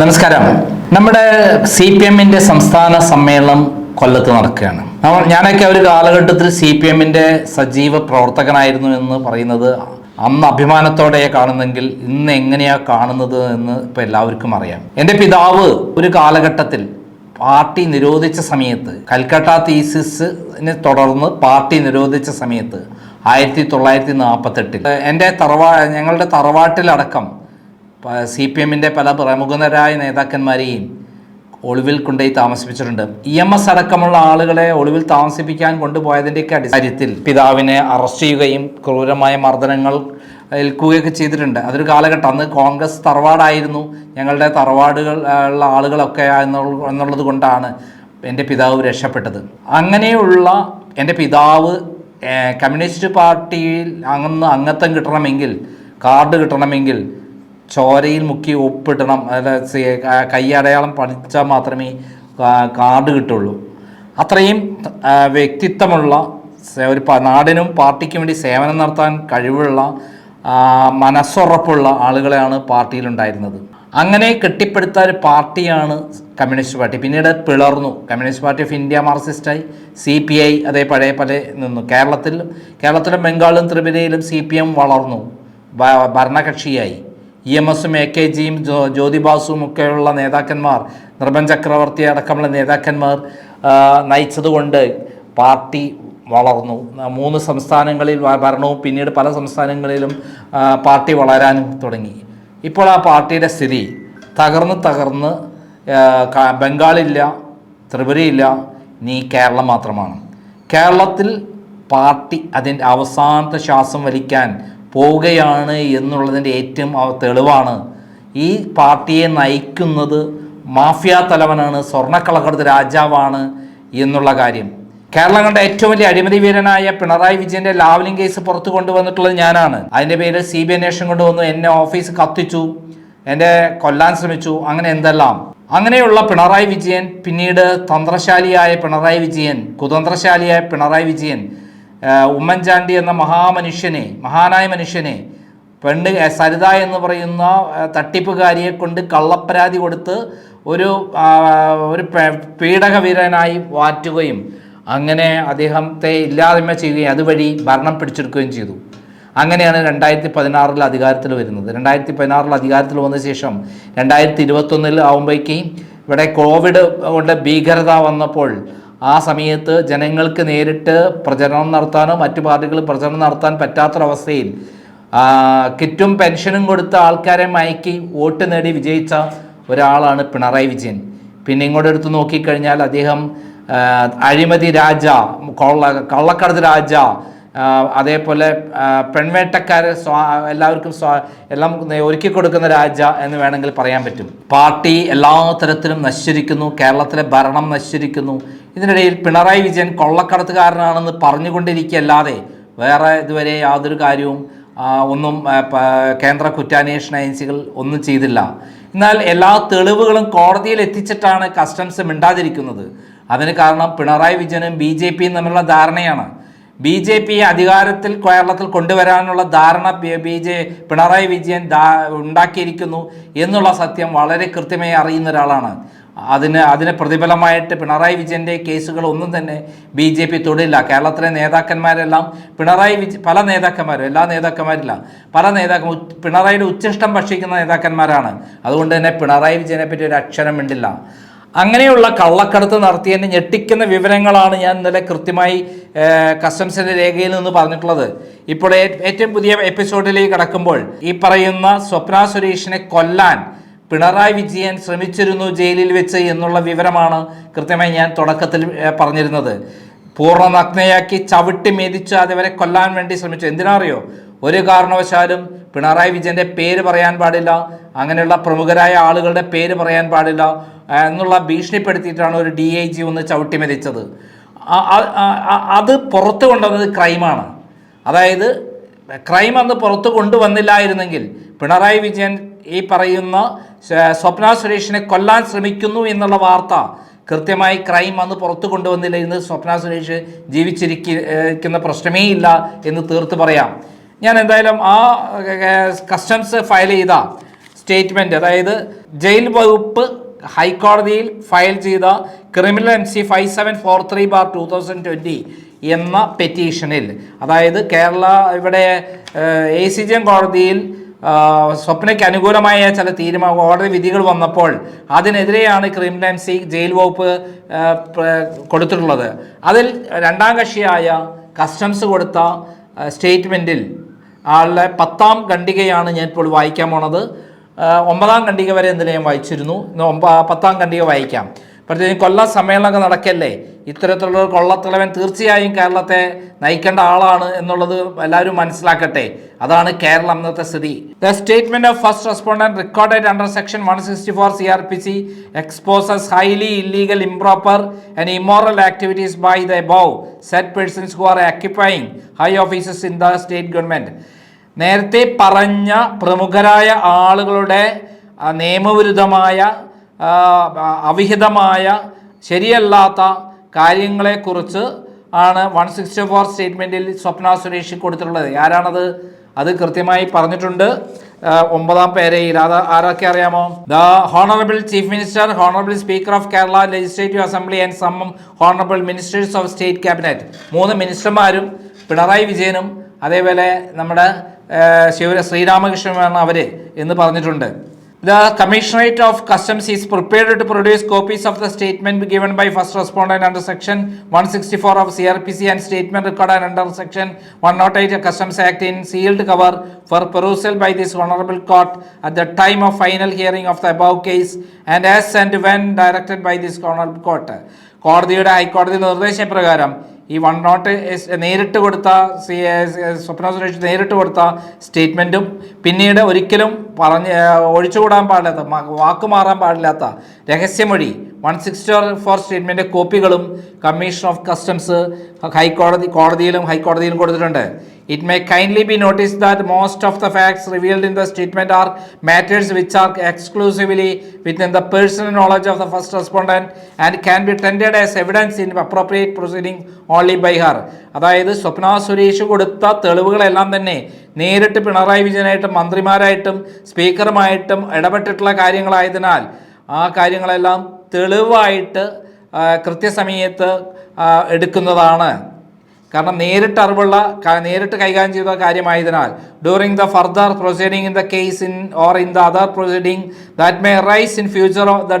നമസ്കാരം. നമ്മുടെ C P എമ്മിന്റെ സംസ്ഥാന സമ്മേളനം കൊല്ലത്ത് നടക്കുകയാണ്. ഞാനൊക്കെ ഒരു കാലഘട്ടത്തിൽ സി പി എമ്മിന്റെ സജീവ പ്രവർത്തകനായിരുന്നു എന്ന് പറയുന്നത് അന്ന് അഭിമാനത്തോടെ കാണുന്നെങ്കിൽ ഇന്ന് എങ്ങനെയാ കാണുന്നത് എന്ന് ഇപ്പൊ എല്ലാവർക്കും അറിയാം. എന്റെ പിതാവ് ഒരു കാലഘട്ടത്തിൽ പാർട്ടി നിരോധിച്ച സമയത്ത് കൽക്കട്ട തീസിസിനെ തുടർന്ന് പാർട്ടി നിരോധിച്ച സമയത്ത് ആയിരത്തി തൊള്ളായിരത്തി നാൽപ്പത്തെട്ടിൽ. എന്റെ തറവാ ഞങ്ങളുടെ തറവാട്ടിലടക്കം സി പി എമ്മിന്റെ പല പ്രമുഖരായ നേതാക്കന്മാരെയും ഒളിവിൽ കൊണ്ടുപോയി താമസിപ്പിച്ചിട്ടുണ്ട്. ഇ എം എസ് അടക്കമുള്ള ആളുകളെ ഒളിവിൽ താമസിപ്പിക്കാൻ കൊണ്ടുപോയതിന്റെയൊക്കെ അടിസ്ഥാനത്തിൽ പിതാവിനെ അറസ്റ്റ് ചെയ്യുകയും ക്രൂരമായ മർദ്ദനങ്ങൾ ഏൽക്കുകയൊക്കെ ചെയ്തിട്ടുണ്ട്. അതൊരു കാലഘട്ടം. അന്ന് കോൺഗ്രസ് തറവാടായിരുന്നു. ഞങ്ങളുടെ തറവാടുകൾ ഉള്ള ആളുകളൊക്കെ എന്നുള്ളത് കൊണ്ടാണ് എന്റെ പിതാവ് രക്ഷപ്പെട്ടത്. അങ്ങനെയുള്ള എന്റെ പിതാവ് കമ്മ്യൂണിസ്റ്റ് പാർട്ടിയിൽ അങ്ങ് അംഗത്വം കിട്ടണമെങ്കിൽ കാർഡ് കിട്ടണമെങ്കിൽ ചോരയിൽ മുക്കി ഒപ്പിടണം അല്ല കൈയടയാളം പഠിച്ചാൽ മാത്രമേ കാർഡ് കിട്ടുള്ളൂ. അത്രയും വ്യക്തിത്വമുള്ള ഒരു നാടിനും പാർട്ടിക്കും വേണ്ടി സേവനം നടത്താൻ കഴിവുള്ള മനസ്സുറപ്പുള്ള ആളുകളെയാണ് പാർട്ടിയിലുണ്ടായിരുന്നത്. അങ്ങനെ കെട്ടിപ്പടുത്ത ഒരു പാർട്ടിയാണ് കമ്മ്യൂണിസ്റ്റ് പാർട്ടി. പിന്നീട് പിളർന്നു. കമ്മ്യൂണിസ്റ്റ് പാർട്ടി ഓഫ് ഇന്ത്യ മാർക്സിസ്റ്റായി. സി പി ഐ അതേ പഴയ പല നിന്നു. കേരളത്തിൽ കേരളത്തിലും ബംഗാളിലും ത്രിപുരയിലും സി പി എം വളർന്നു. ഭരണകക്ഷിയായി. ഇ എം എസും എ കെ ജിയും ജോ ജ്യോതിബാസും ഒക്കെയുള്ള നേതാക്കന്മാർ നിർഭൻ ചക്രവർത്തി അടക്കമുള്ള നേതാക്കന്മാർ നയിച്ചതുകൊണ്ട് പാർട്ടി വളർന്നു. മൂന്ന് സംസ്ഥാനങ്ങളിൽ ഭരണവും പിന്നീട് പല സംസ്ഥാനങ്ങളിലും പാർട്ടി വളരാനും തുടങ്ങി. ഇപ്പോൾ ആ പാർട്ടിയുടെ സ്ഥിതി തകർന്ന് തകർന്ന് ബംഗാളില്ല ത്രിപുരയില്ല നീ കേരളം മാത്രമാണ്. കേരളത്തിൽ പാർട്ടി അതിന്റെ അവസാനത്തെ ശ്വാസം വലിക്കാൻ പോവുകയാണ് എന്നുള്ളതിന്റെ ഏറ്റവും തെളിവാണ്. ഈ പാർട്ടിയെ നയിക്കുന്നത് മാഫിയ തലവനാണ് സ്വർണക്കളക്കടത്ത് രാജാവാണ് എന്നുള്ള കാര്യം. കേരളം കണ്ട ഏറ്റവും വലിയ അഴിമതി വീരനായ പിണറായി വിജയന്റെ ലാവലിംഗ് കേസ് പുറത്തു കൊണ്ടുവന്നിട്ടുള്ളത് ഞാനാണ്. അതിന്റെ പേരിൽ സി ബി അന്വേഷണം കൊണ്ടുവന്നു എന്നെ ഓഫീസ് കത്തിച്ചു എന്നെ കൊല്ലാൻ ശ്രമിച്ചു അങ്ങനെ എന്തെല്ലാം. അങ്ങനെയുള്ള പിണറായി വിജയൻ പിന്നീട് തന്ത്രശാലിയായ പിണറായി വിജയൻ കുതന്ത്രശാലിയായ പിണറായി വിജയൻ ഉമ്മൻചാണ്ടി എന്ന മഹാമനുഷ്യനെ മഹാനായ മനുഷ്യനെ പെണ്ണ് സരിത എന്ന് പറയുന്ന തട്ടിപ്പുകാരിയെ കൊണ്ട് കള്ളപ്പരാതി കൊടുത്ത് ഒരു ഒരു പീഡക പീഡകവീരനായി മാറ്റുകയും അങ്ങനെ അദ്ദേഹത്തെ ഇല്ലായ്മ ചെയ്യുകയും അതുവഴി ഭരണം പിടിച്ചെടുക്കുകയും ചെയ്തു. അങ്ങനെയാണ് രണ്ടായിരത്തി പതിനാറിൽ അധികാരത്തിൽ വരുന്നത്. രണ്ടായിരത്തി പതിനാറിൽ അധികാരത്തിൽ വന്ന ശേഷം രണ്ടായിരത്തി ഇരുപത്തൊന്നിൽ ആകുമ്പോഴേക്കും ഇവിടെ കോവിഡ് കൊണ്ട് ഭീകരത വന്നപ്പോൾ ആ സമയത്ത് ജനങ്ങൾക്ക് നേരിട്ട് പ്രചരണം നടത്താനോ മറ്റു പാർട്ടികൾ പ്രചരണം നടത്താൻ പറ്റാത്തൊരവസ്ഥയിൽ കിറ്റും പെൻഷനും കൊടുത്ത ആൾക്കാരെ മയക്കി വോട്ട് നേടി വിജയിച്ച ഒരാളാണ് പിണറായി വിജയൻ. പിന്നെ ഇങ്ങോട്ട് എടുത്ത് നോക്കിക്കഴിഞ്ഞാൽ അദ്ദേഹം അഴിമതി രാജ കൊള്ള കള്ളക്കടത്ത് രാജ അതേപോലെ പെൺവേട്ടക്കാരെ സ്വാ എല്ലാവർക്കും സ്വാ എല്ലാം ഒരുക്കി കൊടുക്കുന്ന രാജ എന്ന് വേണമെങ്കിൽ പറയാൻ പറ്റും. പാർട്ടി എല്ലാ തരത്തിലും നശിച്ചിരിക്കുന്നു. കേരളത്തിലെ ഭരണം നശിച്ചിരിക്കുന്നു. ഇതിനിടയിൽ പിണറായി വിജയൻ കൊള്ളക്കടത്തുകാരനാണെന്ന് പറഞ്ഞുകൊണ്ടിരിക്കുകയല്ലാതെ വേറെ ഇതുവരെ യാതൊരു കാര്യവും ഒന്നും കേന്ദ്ര കുറ്റാന്വേഷണ ഏജൻസികൾ ഒന്നും ചെയ്തില്ല. എന്നാൽ എല്ലാ തെളിവുകളും കോടതിയിൽ എത്തിച്ചിട്ടാണ് കസ്റ്റംസ് മിണ്ടാതിരിക്കുന്നത്. അതിന് കാരണം പിണറായി വിജയനും ബി ജെ പിയും തമ്മിലുള്ള ധാരണയാണ്. ബി ജെ പി അധികാരത്തിൽ കേരളത്തിൽ കൊണ്ടുവരാനുള്ള ധാരണ ബി ജെ പിണറായി വിജയൻ ഉണ്ടാക്കിയിരിക്കുന്നു എന്നുള്ള സത്യം വളരെ കൃത്യമായി അറിയുന്ന ഒരാളാണ്. അതിന് അതിന് പ്രതിഫലമായിട്ട് പിണറായി വിജയന്റെ കേസുകൾ ഒന്നും തന്നെ ബി ജെ പി തൊടില്ല. കേരളത്തിലെ നേതാക്കന്മാരെല്ലാം പിണറായി വിജ പല നേതാക്കന്മാരും എല്ലാ നേതാക്കന്മാരില്ല. പല നേതാക്ക പിണറായിയുടെ ഉച്ചിഷ്ടം ഭക്ഷിക്കുന്ന നേതാക്കന്മാരാണ്. അതുകൊണ്ട് തന്നെ പിണറായി വിജയനെ പറ്റി ഒരു അക്ഷരം മിണ്ടില്ല. അങ്ങനെയുള്ള കള്ളക്കടത്ത് നടത്തിയതിന് ഞെട്ടിക്കുന്ന വിവരങ്ങളാണ് ഞാൻ ഇന്നലെ കൃത്യമായി കസ്റ്റംസിന്റെ രേഖയിൽ നിന്ന് പറഞ്ഞിട്ടുള്ളത്. ഇപ്പോൾ ഏറ്റവും പുതിയ എപ്പിസോഡിലേക്ക് കടക്കുമ്പോൾ ഈ പറയുന്ന സ്വപ്ന സുരേഷിനെ കൊല്ലാൻ പിണറായി വിജയൻ ശ്രമിച്ചിരുന്നു ജയിലിൽ വെച്ച് എന്നുള്ള വിവരമാണ് കൃത്യമായി ഞാൻ തുടക്കത്തിൽ പറഞ്ഞിരുന്നത്. പൂർണ നഗ്നയാക്കി ചവിട്ടി മേതിച്ച് അതവരെ കൊല്ലാൻ വേണ്ടി ശ്രമിച്ചു. എന്തിനാറിയോ? ഒരു കാരണവശാലും പിണറായി വിജയന്റെ പേര് പറയാൻ പാടില്ല അങ്ങനെയുള്ള പ്രമുഖരായ ആളുകളുടെ പേര് പറയാൻ പാടില്ല എന്നുള്ള ഭീഷണിപ്പെടുത്തിയിട്ടാണ് ഒരു ഡി ഐ ജി ഒന്ന് ചവിട്ടി മെതിച്ചത് അത് പുറത്തു കൊണ്ടുവന്നത് ക്രൈമാണ്. അതായത് ക്രൈം അന്ന് പുറത്തു കൊണ്ടുവന്നില്ലായിരുന്നെങ്കിൽ പിണറായി വിജയൻ ഈ പറയുന്ന സ്വ- സ്വപ്ന സുരേഷിനെ കൊല്ലാൻ ശ്രമിക്കുന്നു എന്നുള്ള വാർത്ത കൃത്യമായി ക്രൈം അന്ന് പുറത്തു കൊണ്ടുവന്നില്ല ഇന്ന് സ്വപ്ന സുരേഷ് ജീവിച്ചിരിക്കുന്ന പ്രശ്നമേ ഇല്ല എന്ന് തീർത്ത് പറയാം. ഞാൻ എന്തായാലും ആ കസ്റ്റംസ് ഫയൽ ചെയ്ത സ്റ്റേറ്റ്മെന്റ് അതായത് ജയിൽ വകുപ്പ് ഹൈക്കോടതിയിൽ ഫയൽ ചെയ്ത criminal M C five seven four three bar two thousand twenty എന്ന പെറ്റീഷനിൽ അതായത് കേരള ഇവിടെ എ സി ജി എം കോടതിയിൽ സ്വപ്നയ്ക്ക് അനുകൂലമായ ചില തീരുമാന കോടതി വിധികൾ വന്നപ്പോൾ അതിനെതിരെയാണ് ക്രിമിനൽ സി ജയിൽ വകുപ്പ് കൊടുത്തിട്ടുള്ളത്. അതിൽ രണ്ടാം കക്ഷിയായ കസ്റ്റംസ് കൊടുത്ത സ്റ്റേറ്റ്മെന്റിൽ ആളുടെ പത്താം ഖണ്ഡികയാണ് ഞാൻ ഇപ്പോൾ വായിക്കാൻ പോണത്. ഒമ്പതാം ഖണ്ഡിക വരെ എന്തിനും ഞാൻ വായിച്ചിരുന്നു. പത്താം ഖണ്ഡിക വായിക്കാം. പ്രത്യേകിച്ച് കൊല്ലം സമ്മേളനമൊക്കെ നടക്കല്ലേ? ഇത്തരത്തിലുള്ള കൊള്ളത്തലവൻ തീർച്ചയായും കേരളത്തെ നയിക്കേണ്ട ആളാണ് എന്നുള്ളത് എല്ലാവരും മനസ്സിലാക്കട്ടെ. അതാണ് കേരളം ഇന്നത്തെ സ്ഥിതി. The statement of first respondent recorded under section one sixty four C R P C exposes highly illegal improper and immoral activities by the above set persons who are occupying high offices in the state government നേരത്തെ പറഞ്ഞ പ്രമുഖരായ ആളുകളുടെ നിയമവിരുദ്ധമായ അവിഹിതമായ ശരിയല്ലാത്ത കാര്യങ്ങളെക്കുറിച്ച് ആണ് one sixty four സ്റ്റേറ്റ്മെന്റിൽ സ്വപ്ന സുരേഷ് കൊടുത്തിട്ടുള്ളത്. ആരാണത്? അത് കൃത്യമായി പറഞ്ഞിട്ടുണ്ട്. ഒമ്പതാം പേരയിൽ അത് ആരൊക്കെ അറിയാമോ? The honourable chief minister honourable speaker of Kerala legislative assembly and some honourable ministers of state cabinet മൂന്ന് മിനിസ്റ്റർമാരും പിണറായി വിജയനും അതേപോലെ നമ്മുടെ ശിവ ശ്രീരാമകൃഷ്ണനാണ് അവർ എന്ന് പറഞ്ഞിട്ടുണ്ട്. The Commissionerate of Customs is prepared to produce copies of the statement given by first respondent under section 164 of CRPC and statement recorded under section 108 of Customs Act in sealed cover for perusal by this honorable court at the time of final hearing of the above case and as and when directed by this honorable court. കോടതിയുടെ ഹൈക്കോടതി നിർദ്ദേശപ്രകാരം ഈ one not നേരിട്ട് കൊടുത്ത C Swapna Suresh നേരിട്ട് കൊടുത്ത സ്റ്റേറ്റ്മെന്റും പിന്നീട് ഒരിക്കലും പറഞ്ഞ് ഒഴിച്ചുകൂടാൻ പാടില്ലാത്ത വാക്കുമാറാൻ വാക്ക് മാറാൻ പാടില്ലാത്ത രഹസ്യമൊഴി വൺ സിക്സ്റ്റി ഫോർ സ്റ്റേറ്റ്മെന്റ് കോപ്പികളും കമ്മീഷൻ ഓഫ് കസ്റ്റംസ് ഹൈക്കോടതി കോടതിയിലും ഹൈക്കോടതിയിലും കൊടുത്തിട്ടുണ്ട്. It may kindly be noticed that most of the facts revealed in the statement are matters which are exclusively within the personal knowledge of the first respondent and can be tendered as evidence in appropriate proceeding only by her അതായത് സ്വപ്ന സുരേഷ് കൊടുത്ത തെളിവുകളെല്ലാം തന്നെ നേരിട്ട് പിണറായി വിജയനായിട്ടും മന്ത്രിമാരായിട്ടും സ്പീക്കറുമായിട്ടും ഇടപെട്ടിട്ടുള്ള കാര്യങ്ങളായതിനാൽ ആ കാര്യങ്ങളെല്ലാം തെളിവായിട്ട് കൃത്യസമയത്ത് എടുക്കുന്നതാണ്. കാരണം നേരിട്ട് അറിവുള്ള നേരിട്ട് കൈകാര്യം ചെയ്ത കാര്യമായതിനാൽ during the further proceeding in the case in or in the other proceeding that may arise in future of the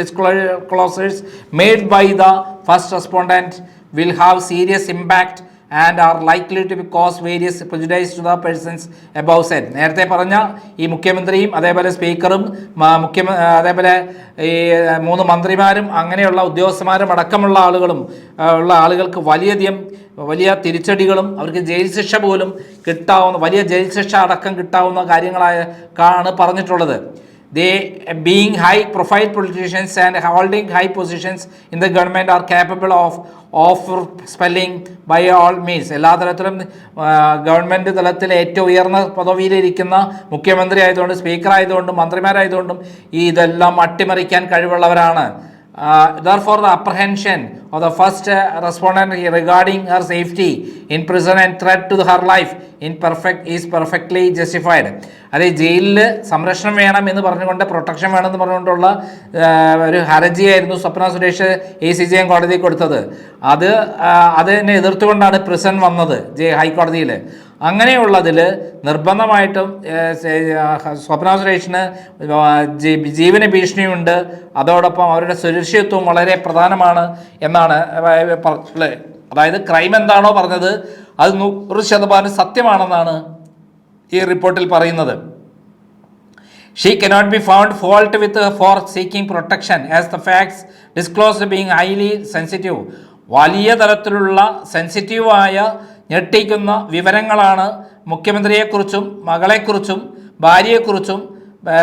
disclosures made by the first respondent will have serious impact and are likely to be cause various prejudice to the persons above set നേരത്തെ പറഞ്ഞ ഈ മുഖ്യമന്ത്രിയും അതേപോലെ സ്പീക്കറും മുഖ്യ അതേപോലെ ഈ മൂന്ന് മന്ത്രിമാരും അങ്ങനെയുള്ള ഉദ്യോഗസ്ഥന്മാരും അടക്കമുള്ള ആളുകളും ഉള്ള ആളുകൾക്ക് വലിയധികം വലിയ തിരിച്ചടികളും അവർക്ക് ജയിൽ ശിക്ഷ പോലും കിട്ടാവുന്ന വലിയ ജയിൽ ശിക്ഷ അടക്കം കിട്ടാവുന്ന കാര്യങ്ങളായ ആണ് പറഞ്ഞിട്ടുള്ളത്. They being high profile politicians and holding high positions in the government are capable of offer spelling by all means എല്ലാ തരത്തിലും ഗവൺമെന്റ് തലത്തിൽ ഏറ്റവും ഉയർന്ന പദവിയിലിരിക്കുന്ന മുഖ്യമന്ത്രി ആയതുകൊണ്ട് സ്പീക്കർ ആയതുകൊണ്ടും മന്ത്രിമാരായതുകൊണ്ടും ഈ ഇതെല്ലാം അട്ടിമറിക്കാൻ കഴിവുള്ളവരാണ്. Therefore the apprehension of the first uh, respondent regarding her safety in prison and threat to her life in perfect is perfectly justified അതെ ജയിലിൽ സംരക്ഷണം വേണം എന്ന് പറഞ്ഞുകൊണ്ട് പ്രൊട്ടക്ഷൻ വേണമെന്ന് പറഞ്ഞുകൊണ്ടുള്ള ഒരു ഹർജിയായിരുന്നു Swapna Suresh A C J കോടതി കൊടുത്തത് അത് അതിനെ എതിർത്തുകൊണ്ടാണ് പ്രിസൺ വന്നത് ജെ ഹൈക്കോടതിയിൽ അങ്ങനെയുള്ളതിൽ നിർബന്ധമായിട്ടും ഏഹ്, സെ- സ്വപ്ന സുരേഷിന് ജീവന ഭീഷണിയുണ്ട്. അതോടൊപ്പം അവരുടെ സുരക്ഷിതത്വം വളരെ പ്രധാനമാണ് എന്നാണ് അതായത് ക്രൈം എന്താണോ പറഞ്ഞത് അത് നൂറ് ശതമാനം സത്യമാണെന്നാണ് ഈ റിപ്പോർട്ടിൽ പറയുന്നത്. She cannot be found fault with for seeking protection as the facts disclosed being highly sensitive വലിയ തരത്തിലുള്ള സെൻസിറ്റീവായ ഞെട്ടിക്കുന്ന വിവരങ്ങളാണ് മുഖ്യമന്ത്രിയെക്കുറിച്ചും മകളെക്കുറിച്ചും ഭാര്യയെക്കുറിച്ചും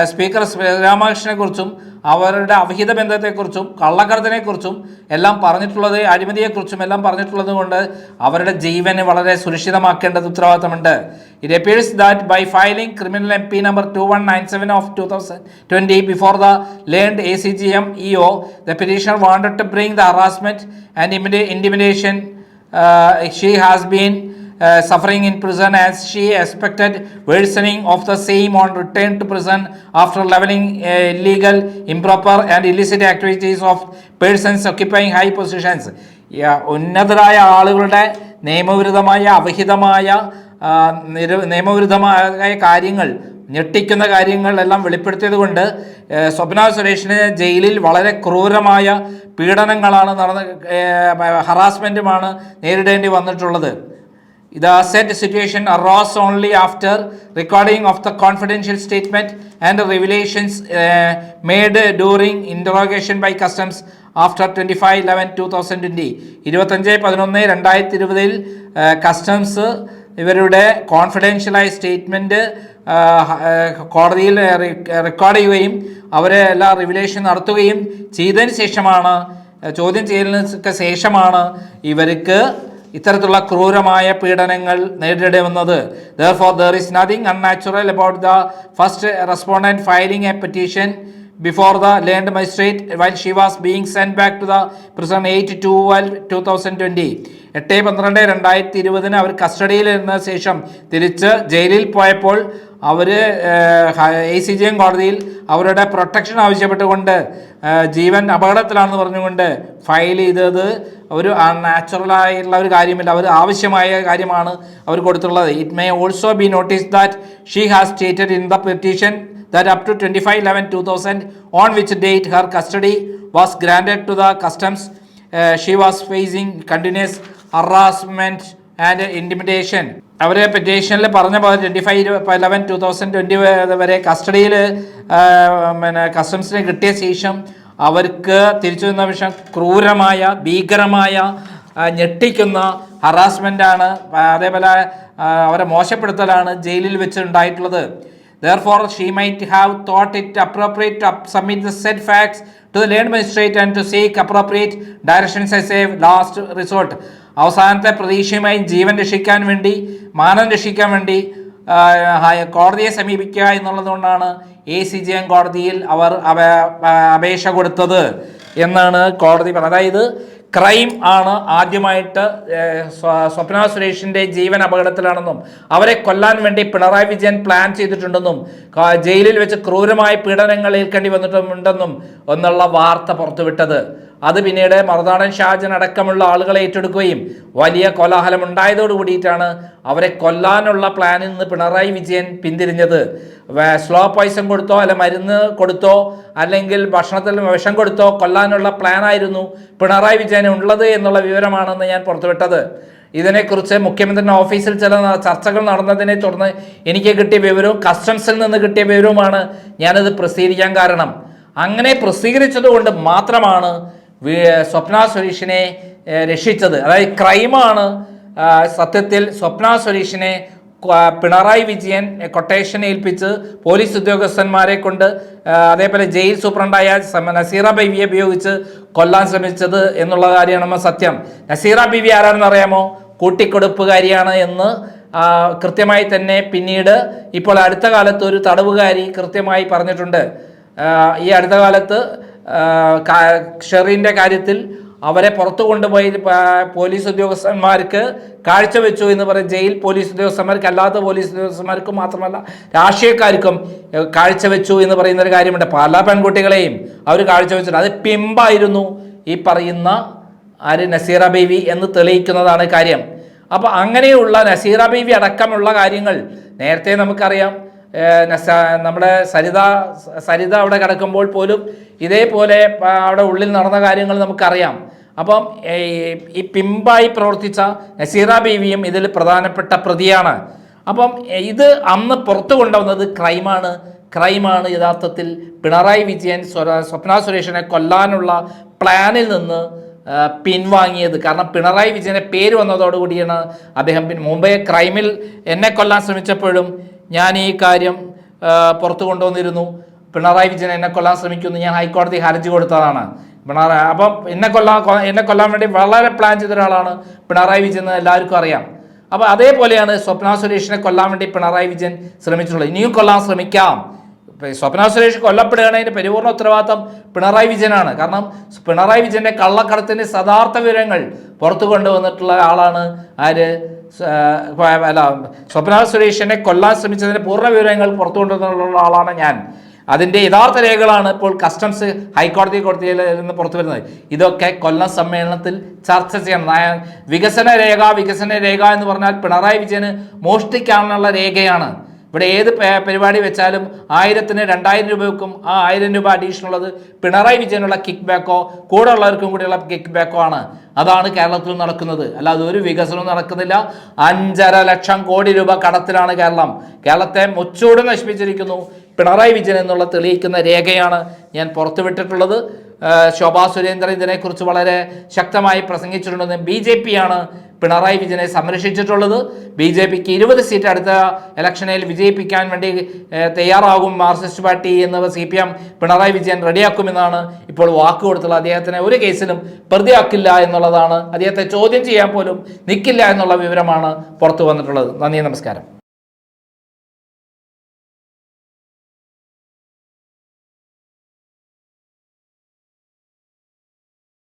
സ്പീക്കർ ശ്രീരാമകൃഷ്ണനെക്കുറിച്ചും അവരുടെ അവിഹിത ബന്ധത്തെക്കുറിച്ചും കള്ളക്കടത്തിനെക്കുറിച്ചും എല്ലാം പറഞ്ഞിട്ടുള്ളത് അഴിമതിയെക്കുറിച്ചും എല്ലാം പറഞ്ഞിട്ടുള്ളത് കൊണ്ട് അവരുടെ ജീവന് വളരെ സുരക്ഷിതമാക്കേണ്ടത് ഉത്തരവാദിത്തമുണ്ട്. It appears that by filing criminal M P number two one nine seven of two thousand twenty before the learned A C G M E O the petitioner wanted to bring the harassment and ഇമിഡി intimidation she been uh, suffering in prison as she expected worsening of the same on return to prison after leveling uh, illegal, improper and illicit activities of persons occupying high positions. ഉന്നതരായ ആളുകളുടെ നിയമവിരുദ്ധമായ അവഹിതമായ നിയമവിരുദ്ധമായ കാര്യങ്ങൾ ഞെട്ടിക്കുന്ന കാര്യങ്ങൾ എല്ലാം വെളിപ്പെടുത്തിയത് കൊണ്ട് സ്വപ്ന സുരേഷിന് ജയിലിൽ വളരെ ക്രൂരമായ പീഡനങ്ങളാണ് നടന്ന ഹറാസ്മെന്റുമാണ് നേരിടേണ്ടി വന്നിട്ടുള്ളത് The said situation arose only after recording of the confidential statement and the revelations uh, made during interrogation by customs after 25 11 2020 ഇരുപത്തഞ്ച് പതിനൊന്ന് രണ്ടായിരത്തി ഇരുപതിൽ കസ്റ്റംസ് ഇവരുടെ കോൺഫിഡൻഷ്യലായ സ്റ്റേറ്റ്മെന്റ് കോടതിയിൽ റെക്കോർഡ് ചെയ്യുകയും അവരെ എല്ലാ റിവിലേഷൻ നടത്തുകയും ചെയ്തതിന് ശേഷമാണ് ചോദ്യം ചെയ്യലിനൊക്കെ ശേഷമാണ് ഇവർക്ക് ഇത്തരത്തിലുള്ള ക്രൂരമായ പീഡനങ്ങൾ നേരിടേണ്ടി വന്നത് therefore there is nothing unnatural about the first respondent filing a petition magistrate while she was being send back to the prison eight twelve two thousand twenty എട്ട് പന്ത്രണ്ട് രണ്ടായിരത്തി ഇരുപതിന് അവർ കസ്റ്റഡിയിൽ ശേഷം തിരിച്ച് ജയിലിൽ പോയപ്പോൾ അവർ എ സി ജി എം കോടതിയിൽ അവരുടെ പ്രൊട്ടക്ഷൻ ആവശ്യപ്പെട്ടുകൊണ്ട് ജീവൻ അപകടത്തിലാണെന്ന് പറഞ്ഞുകൊണ്ട് ഫയൽ ചെയ്തത് ഒരു നാച്ചുറലായിട്ടുള്ള ഒരു കാര്യമില്ല അവർ ആവശ്യമായ കാര്യമാണ് അവർ കൊടുത്തുള്ളത് it may also be noticed that she has stated in the petition that up to 25 11 2000 on which date her custody was granted to the customs uh, she was facing continuous harassment and intimidation. അവരെ പെറ്റീഷനിൽ പറഞ്ഞ പോലെ twenty five eleven two thousand twenty വരെ കസ്റ്റഡിയിൽ പിന്നെ കസ്റ്റംസിന് കിട്ടിയ ശേഷം അവർക്ക് തിരിച്ചു വന്ന വിഷയം ക്രൂരമായ ഭീകരമായ ഞെട്ടിക്കുന്ന ഹറാസ്മെന്റാണ് അതേപോലെ അവരെ മോശപ്പെടുത്തലാണ് ജയിലിൽ വെച്ച് ഉണ്ടായിട്ടുള്ളത്. Therefore, she might have thought it appropriate to submit the said facts to the land magistrate and to seek appropriate directions as a last resort. അവസാനത്തെ പ്രതീക്ഷയുമായി ജീവൻ രക്ഷിക്കാൻ വേണ്ടി മാനം രക്ഷിക്കാൻ വേണ്ടി കോടതിയെ സമീപിക്കുക എന്നുള്ളതുകൊണ്ടാണ് എ സി ജി എം കോടതിയിൽ അവർ അപേക്ഷ കൊടുത്തത് എന്നാണ് കോടതി പറഞ്ഞത് ക്രൈം ആണ് ആദ്യമായിട്ട് സ്വപ്ന സുരേഷിന്റെ ജീവൻ അപകടത്തിലാണെന്നും അവരെ കൊല്ലാൻ വേണ്ടി പിണറായി വിജയൻ പ്ലാൻ ചെയ്തിട്ടുണ്ടെന്നും ജയിലിൽ വെച്ച് ക്രൂരമായ പീഡനങ്ങൾ ഏൽക്കേണ്ടി വന്നിട്ടുണ്ടെന്നും എന്നുള്ള വാർത്ത പുറത്തുവിട്ടത്. അത് പിന്നീട് മറുനാടൻ ഷാജൻ അടക്കമുള്ള ആളുകളെ ഏറ്റെടുക്കുകയും വലിയ കോലാഹലം ഉണ്ടായതോട് കൂടിയിട്ടാണ് അവരെ കൊല്ലാനുള്ള പ്ലാനിൽ നിന്ന് പിണറായി വിജയൻ പിന്തിരിഞ്ഞത്. സ്ലോ പോയിസൺ കൊടുത്തോ അല്ല മരുന്ന് കൊടുത്തോ അല്ലെങ്കിൽ ഭക്ഷണത്തിൽ വിഷം കൊടുത്തോ കൊല്ലാനുള്ള പ്ലാനായിരുന്നു പിണറായി വിജയൻ ഉള്ളത് എന്നുള്ള വിവരമാണെന്ന് ഞാൻ പുറത്തുവിട്ടത്. ഇതിനെക്കുറിച്ച് മുഖ്യമന്ത്രിയുടെ ഓഫീസിൽ ചില ചർച്ചകൾ നടന്നതിനെ തുടർന്ന് എനിക്ക് കിട്ടിയ വിവരവും കസ്റ്റംസിൽ നിന്ന് കിട്ടിയ വിവരവുമാണ് ഞാനത് പ്രസിദ്ധീകരിക്കാൻ കാരണം. അങ്ങനെ പ്രസിദ്ധീകരിച്ചതുകൊണ്ട് മാത്രമാണ് സ്വപ്ന സുരേഷിനെ രക്ഷിച്ചത്. അതായത് ക്രൈമാണ് സത്യത്തിൽ സ്വപ്ന സുരേഷിനെ പിണറായി വിജയൻ കൊട്ടേഷൻ ഏൽപ്പിച്ച് പോലീസ് ഉദ്യോഗസ്ഥന്മാരെ കൊണ്ട് അതേപോലെ ജയിൽ സൂപ്രണ്ടായ നസീറ ബീവിയെ ഉപയോഗിച്ച് കൊല്ലാൻ ശ്രമിച്ചത് എന്നുള്ള കാര്യമാണ് നമ്മൾ സത്യം. നസീറ ബീവി ആരാണെന്ന് അറിയാമോ? കൂട്ടിക്കൊടുപ്പുകാരിയാണ് എന്ന് കൃത്യമായി തന്നെ പിന്നീട് ഇപ്പോൾ അടുത്ത കാലത്ത് ഒരു തടവുകാരി കൃത്യമായി പറഞ്ഞിട്ടുണ്ട്. ഈ അടുത്ത കാലത്ത് ഷെറിന്റെ കാര്യത്തിൽ അവരെ പുറത്തു കൊണ്ടുപോയി പോലീസ് ഉദ്യോഗസ്ഥന്മാർക്ക് കാഴ്ചവെച്ചു എന്ന് പറയും ജയിൽ പോലീസ് ഉദ്യോഗസ്ഥന്മാർക്ക് അല്ലാത്ത പോലീസ് ഉദ്യോഗസ്ഥന്മാർക്കും മാത്രമല്ല രാഷ്ട്രീയക്കാർക്കും കാഴ്ചവെച്ചു എന്ന് പറയുന്ന ഒരു കാര്യമുണ്ട്. പല പെൺകുട്ടികളെയും അവർ കാഴ്ചവെച്ചിട്ടുണ്ട് അത് പിമ്പായിരുന്നു ഈ പറയുന്ന ആര്? നസീറ ബേബി എന്ന് തെളിയിക്കുന്നതാണ് കാര്യം. അപ്പോൾ അങ്ങനെയുള്ള നസീറ ബേബി അടക്കമുള്ള കാര്യങ്ങൾ നേരത്തെ നമുക്കറിയാം. നമ്മുടെ സരിത സരിത അവിടെ കിടക്കുമ്പോൾ പോലും ഇതേപോലെ അവിടെ ഉള്ളിൽ നടന്ന കാര്യങ്ങൾ നമുക്കറിയാം. അപ്പം ഈ പിമ്പായി പ്രവർത്തിച്ച നസീറ ബീവിയും ഇതിൽ പ്രധാനപ്പെട്ട പ്രതിയാണ്. അപ്പം ഇത് അന്ന് പുറത്തു കൊണ്ടുവന്നത് ക്രൈമാണ്. ക്രൈമാണ് യഥാർത്ഥത്തിൽ പിണറായി വിജയൻ സ്വപ്ന സുരേഷിനെ കൊല്ലാനുള്ള പ്ലാനിൽ നിന്ന് പിൻവാങ്ങിയത്. കാരണം പിണറായി വിജയന്റെ പേര് വന്നതോടുകൂടിയാണ് അദ്ദേഹം മുംബൈ ക്രൈമിൽ എന്നെ കൊല്ലാൻ ശ്രമിച്ചപ്പോഴും ഞാൻ ഈ കാര്യം പുറത്തു കൊണ്ടുവന്നിരുന്നു. പിണറായി വിജയൻ എന്നെ കൊല്ലാൻ ശ്രമിക്കുന്നു. ഞാൻ ഹൈക്കോടതി ഹർജി കൊടുത്തതാണ്. പിണറായി അപ്പം എന്നെ കൊല്ലാൻ എന്നെ കൊല്ലാൻ വേണ്ടി വളരെ പ്ലാൻ ചെയ്ത ഒരാളാണ് പിണറായി വിജയൻ എന്ന് എല്ലാവർക്കും അറിയാം. അപ്പോൾ അതേപോലെയാണ് സ്വപ്ന സുരേഷിനെ കൊല്ലാൻ വേണ്ടി പിണറായി വിജയൻ ശ്രമിച്ചിട്ടുള്ളത്. ഇനിയും കൊല്ലാൻ ശ്രമിക്കാം. സ്വപ്ന സുരേഷ് കൊല്ലപ്പെടുകയാണെങ്കിൽ പരിപൂർണ ഉത്തരവാദിത്തം പിണറായി വിജയനാണ്. കാരണം പിണറായി വിജയന്റെ കള്ളക്കടത്തിന്റെ സദാർത്ഥ വിവരങ്ങൾ പുറത്തു കൊണ്ടുവന്നിട്ടുള്ള ആളാണ് ആര്? അല്ല സ്വപ്ന സുരേഷിനെ കൊല്ലാൻ ശ്രമിച്ചതിന്റെ പൂർണ വിവരങ്ങൾ പുറത്തു ആളാണ് ഞാൻ. അതിന്റെ യഥാർത്ഥ രേഖകളാണ് ഇപ്പോൾ കസ്റ്റംസ് ഹൈക്കോടതി കോടതിയിൽ നിന്ന് പുറത്തു വരുന്നത്. ഇതൊക്കെ കൊല്ലം സമ്മേളനത്തിൽ ചർച്ച ചെയ്യണം. വികസന രേഖ വികസന രേഖ എന്ന് പറഞ്ഞാൽ പിണറായി വിജയന് മോഷ്ടിക്കാനുള്ള രേഖയാണ്. ഇവിടെ ഏത് പരിപാടി വെച്ചാലും ആയിരത്തിന് രണ്ടായിരം രൂപ വെക്കും ആ ആയിരം രൂപ അഡീഷണൽ ഉള്ളത് പിണറായി വിജയനുള്ള കിക്ക് ബാക്കോ കൂടെ ഉള്ളവർക്കും കൂടിയുള്ള കിക്ക് ബാക്കോ ആണ്. അതാണ് കേരളത്തിൽ നടക്കുന്നത്. അല്ലാതെ ഒരു വികസനവും നടക്കുന്നില്ല. അഞ്ചര ലക്ഷം കോടി രൂപ കടത്തിലാണ് കേരളം. കേരളത്തെ മുച്ചൂട് നശിപ്പിച്ചിരിക്കുന്നു പിണറായി വിജയൻ എന്നുള്ള തെളിയിക്കുന്ന രേഖയാണ് ഞാൻ പുറത്തുവിട്ടിട്ടുള്ളത്. ശോഭാ സുരേന്ദ്രൻ ഇതിനെക്കുറിച്ച് വളരെ ശക്തമായി പ്രസംഗിച്ചിട്ടുണ്ടെന്ന് ബി ജെ ആണ് പിണറായി വിജയനെ സംരക്ഷിച്ചിട്ടുള്ളത്. ബി ജെ പിക്ക് ഇരുപത് സീറ്റ് അടുത്ത ഇലക്ഷനിൽ വിജയിപ്പിക്കാൻ വേണ്ടി തയ്യാറാകും മാർക്സിസ്റ്റ് പാർട്ടി എന്ന് C P M Pinarayi Vijayan റെഡിയാക്കുമെന്നാണ് ഇപ്പോൾ വാക്ക് കൊടുത്തുള്ളത്. അദ്ദേഹത്തിനെ ഒരു കേസിലും പ്രതിയാക്കില്ല എന്നുള്ളതാണ്. അദ്ദേഹത്തെ ചോദ്യം ചെയ്യാൻ പോലും നിൽക്കില്ല എന്നുള്ള വിവരമാണ് പുറത്തു വന്നിട്ടുള്ളത്. നന്ദി നമസ്കാരം.